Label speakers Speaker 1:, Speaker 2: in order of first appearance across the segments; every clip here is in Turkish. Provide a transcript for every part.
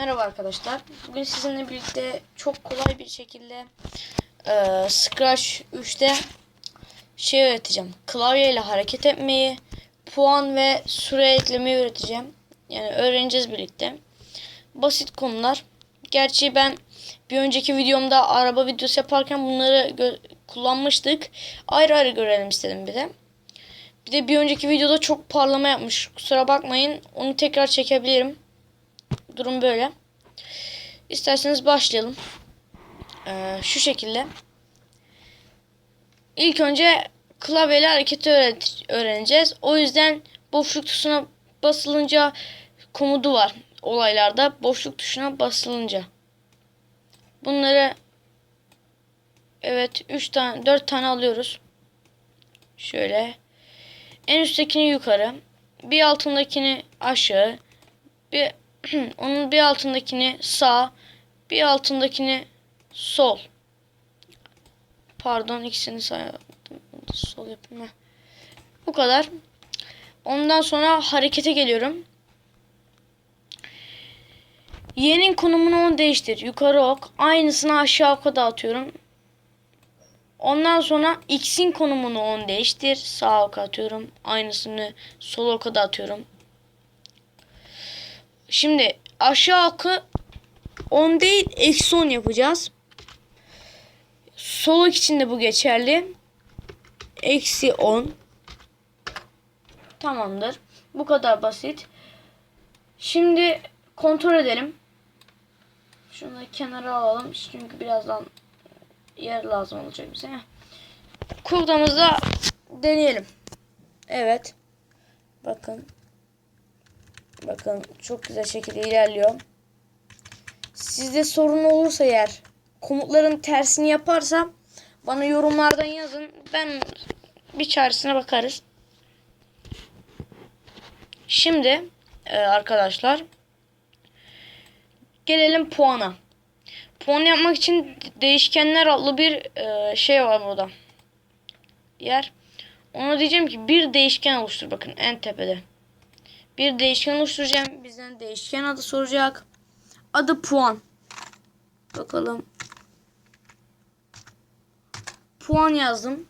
Speaker 1: Merhaba arkadaşlar. Bugün sizinle birlikte çok kolay bir şekilde e, Scratch 3'te şey öğreteceğim. Klavye ile hareket etmeyi, puan ve süre eklemeyi öğreteceğim. Yani öğreneceğiz birlikte. Basit konular. Gerçi ben bir önceki videomda araba videosu yaparken bunları kullanmıştık. Ayrı ayrı görelim istedim bir de. Bir de bir önceki videoda çok parlama yapmış. Kusura bakmayın. Onu tekrar çekebilirim. Durum böyle. İsterseniz başlayalım. Ee, şu şekilde. İlk önce klavyeyle hareketi öğreneceğiz. O yüzden boşluk tuşuna basılınca komutu var olaylarda. Boşluk tuşuna basılınca. Bunları evet 3 tane 4 tane alıyoruz. Şöyle. En üsttekini yukarı. Bir altındakini aşağı. Bir onun bir altındakini sağ, bir altındakini sol. Pardon ikisini sağ yaptım. Sol yapayım. heh. Bu kadar. Ondan sonra harekete geliyorum. Y'nin konumunu onu değiştir. Yukarı ok. Aynısını aşağı oka dağıtıyorum. Ondan sonra X'in konumunu on değiştir. Sağ oka atıyorum. Aynısını sol oka da atıyorum. Şimdi aşağı oku 10 değil eksi 10 yapacağız. Sol ok için de bu geçerli. Eksi 10. Tamamdır. Bu kadar basit. Şimdi kontrol edelim. Şunu da kenara alalım. Çünkü birazdan yer lazım olacak bize. Kurdamızda deneyelim. Evet. Bakın. Bakın çok güzel şekilde ilerliyor. Sizde sorun olursa eğer komutların tersini yaparsam bana yorumlardan yazın. Ben bir çaresine bakarız. Şimdi e, arkadaşlar gelelim puana. Puan yapmak için değişkenler adlı bir e, şey var burada. Yer. Ona diyeceğim ki bir değişken oluştur bakın en tepede. Bir değişken oluşturacağım. Bizden değişken adı soracak. Adı puan. Bakalım. Puan yazdım.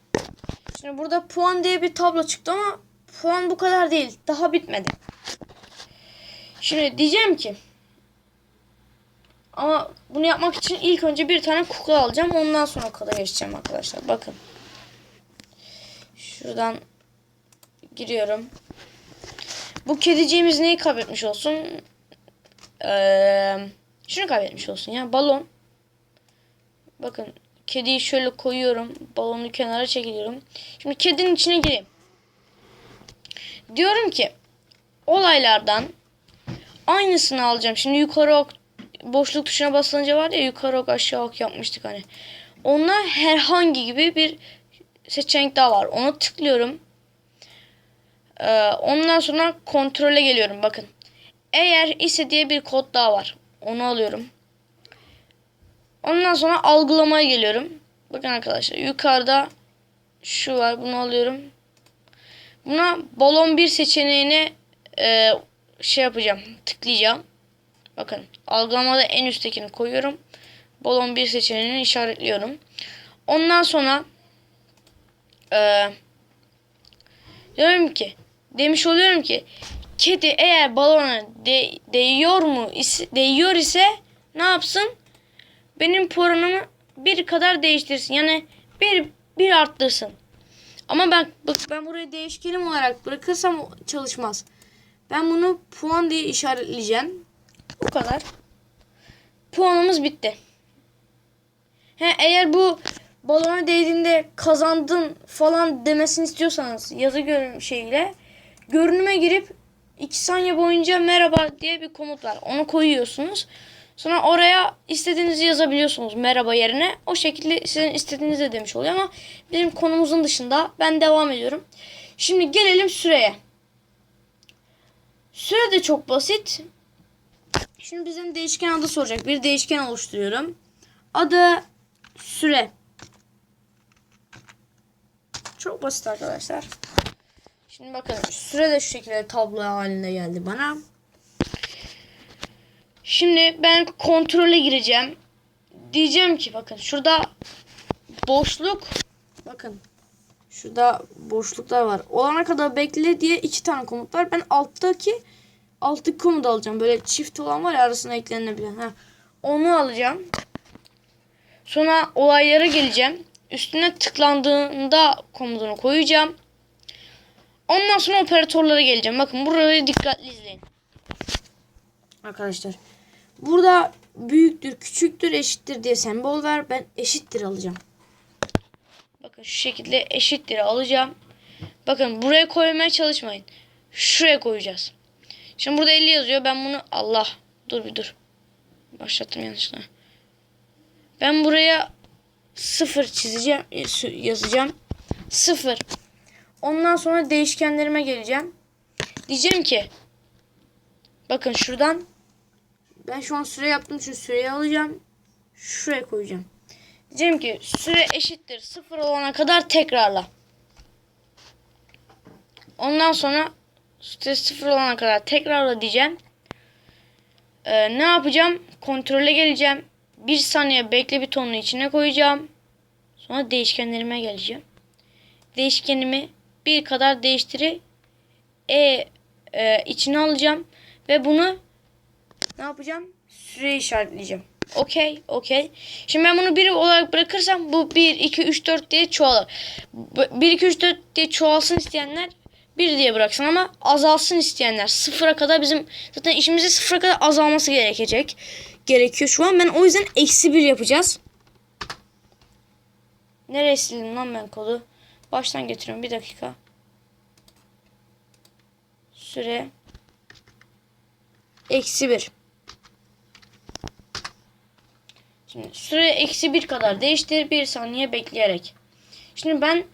Speaker 1: Şimdi burada puan diye bir tablo çıktı ama puan bu kadar değil. Daha bitmedi. Şimdi diyeceğim ki ama bunu yapmak için ilk önce bir tane kukla alacağım. Ondan sonra koda geçeceğim arkadaşlar. Bakın. Şuradan giriyorum. Bu kediciğimiz neyi kaybetmiş olsun? Ee, şunu kaybetmiş olsun ya. Balon. Bakın. Kediyi şöyle koyuyorum. Balonu kenara çekiliyorum. Şimdi kedinin içine gireyim. Diyorum ki olaylardan aynısını alacağım. Şimdi yukarı ok boşluk tuşuna basınca var ya yukarı ok aşağı ok yapmıştık hani. Ona herhangi gibi bir seçenek daha var. Ona tıklıyorum. Ee, ondan sonra kontrole geliyorum. Bakın. Eğer ise diye bir kod daha var. Onu alıyorum. Ondan sonra algılamaya geliyorum. Bakın arkadaşlar yukarıda şu var. Bunu alıyorum. Buna balon bir seçeneğini e, şey yapacağım. Tıklayacağım. Bakın algılamada en üsttekini koyuyorum. Balon bir seçeneğini işaretliyorum. Ondan sonra e, diyorum ki demiş oluyorum ki kedi eğer balona de, değiyor mu is, değiyor ise ne yapsın? Benim puanımı bir kadar değiştirsin. Yani bir bir arttırsın. Ama ben bak ben burayı değişkenim olarak bırakırsam çalışmaz. Ben bunu puan diye işaretleyeceğim. Bu kadar. Puanımız bitti. He, eğer bu balona değdiğinde kazandın falan demesini istiyorsanız yazı görünüm şeyiyle görünüme girip 2 saniye boyunca merhaba diye bir komut var. Onu koyuyorsunuz. Sonra oraya istediğinizi yazabiliyorsunuz merhaba yerine. O şekilde sizin istediğinizi demiş oluyor ama bizim konumuzun dışında ben devam ediyorum. Şimdi gelelim süreye. Süre de çok basit. Şimdi bizden değişken adı soracak. Bir değişken oluşturuyorum. Adı süre. Çok basit arkadaşlar. Şimdi bakın süre de şu şekilde tablo halinde geldi bana. Şimdi ben kontrole gireceğim. Diyeceğim ki bakın şurada boşluk bakın şurada boşluklar var. Olana kadar bekle diye iki tane komut var. Ben alttaki alttaki komutu alacağım. Böyle çift olan var ya arasına eklenebilen. Ha. Onu alacağım. Sonra olaylara geleceğim. Üstüne tıklandığında komutunu koyacağım. Ondan sonra operatörlere geleceğim. Bakın buraları dikkatli izleyin. Arkadaşlar. Burada büyüktür, küçüktür, eşittir diye sembol ver. Ben eşittir alacağım. Bakın şu şekilde eşittir alacağım. Bakın buraya koymaya çalışmayın. Şuraya koyacağız. Şimdi burada 50 yazıyor. Ben bunu Allah. Dur bir dur. Başlattım yanlışlıkla. Ben buraya 0 çizeceğim, yazacağım. 0. Ondan sonra değişkenlerime geleceğim. Diyeceğim ki bakın şuradan ben şu an süre yaptım için süreyi alacağım. Şuraya koyacağım. Diyeceğim ki süre eşittir 0 olana kadar tekrarla. Ondan sonra süre 0 olana kadar tekrarla diyeceğim. Ee, ne yapacağım? Kontrole geleceğim. Bir saniye bekle bir tonun içine koyacağım. Sonra değişkenlerime geleceğim. Değişkenimi bir kadar değiştiri e, e içine alacağım ve bunu ne yapacağım? Süre işaretleyeceğim. Okey, okey. Şimdi ben bunu 1 olarak bırakırsam bu 1, 2, 3, 4 diye çoğalır. 1, 2, 3, 4 diye çoğalsın isteyenler 1 diye bıraksın ama azalsın isteyenler sıfıra kadar bizim zaten işimizde sıfıra kadar azalması gerekecek. Gerekiyor şu an. Ben o yüzden eksi 1 yapacağız. Nereye sildim lan ben kodu? Baştan getiriyorum. Bir dakika. Süre. Eksi 1. Şimdi süre eksi 1 kadar değiştir. Bir saniye bekleyerek. Şimdi ben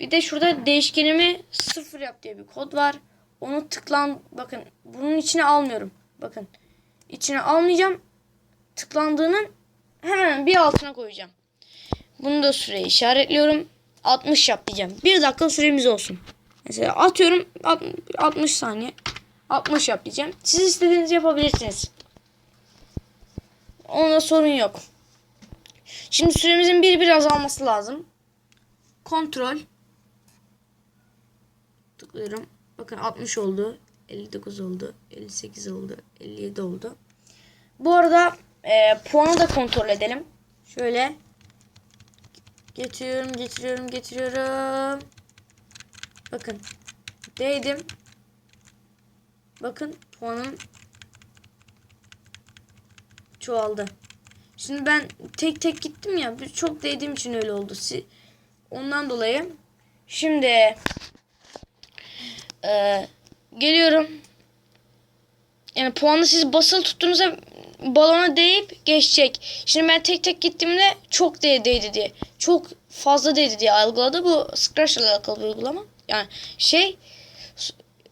Speaker 1: bir de şurada değişkenimi 0 yap diye bir kod var. Onu tıklan bakın bunun içine almıyorum. Bakın içine almayacağım. Tıklandığının hemen bir altına koyacağım. Bunu da süreyi işaretliyorum. 60 yap diyeceğim. 1 dakika süremiz olsun. Mesela atıyorum 60 saniye. 60 yap diyeceğim. Siz istediğinizi yapabilirsiniz. Onda sorun yok. Şimdi süremizin bir bir azalması lazım. Kontrol. Tıklıyorum. Bakın 60 oldu. 59 oldu. 58 oldu. 57 oldu. Bu arada e, puanı da kontrol edelim. Şöyle. Getiriyorum, getiriyorum, getiriyorum. Bakın. Değdim. Bakın puanım çoğaldı. Şimdi ben tek tek gittim ya. Çok değdiğim için öyle oldu. Ondan dolayı. Şimdi e, geliyorum. Yani puanı siz basılı tuttuğunuzda balona değip geçecek. Şimdi ben tek tek gittiğimde çok değdi diye. Çok fazla değdi diye algıladı. Bu Scratch ile alakalı bir uygulama. Yani şey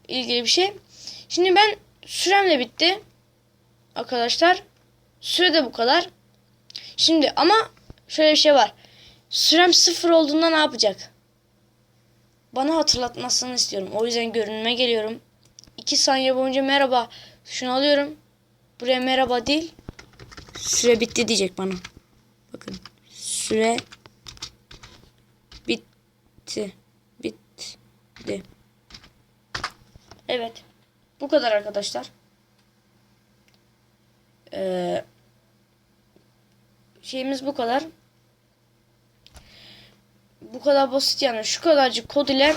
Speaker 1: ilgili bir şey. Şimdi ben sürem de bitti. Arkadaşlar. Süre de bu kadar. Şimdi ama şöyle bir şey var. Sürem sıfır olduğunda ne yapacak? Bana hatırlatmasını istiyorum. O yüzden görünme geliyorum. 2 saniye boyunca merhaba. Şunu alıyorum. Buraya merhaba değil. Süre bitti diyecek bana. Bakın. Süre bitti. Bitti. Evet. Bu kadar arkadaşlar. Ee, şeyimiz bu kadar. Bu kadar basit yani. Şu kadarcık kod ile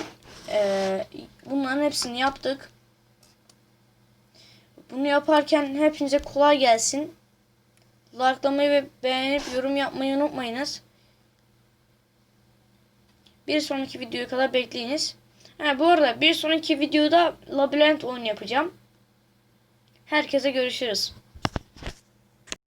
Speaker 1: e, bunların hepsini yaptık. Bunu yaparken hepinize kolay gelsin. Likelamayı ve beğenip yorum yapmayı unutmayınız. Bir sonraki videoya kadar bekleyiniz. Ha, bu arada bir sonraki videoda labirent oyun yapacağım. Herkese görüşürüz.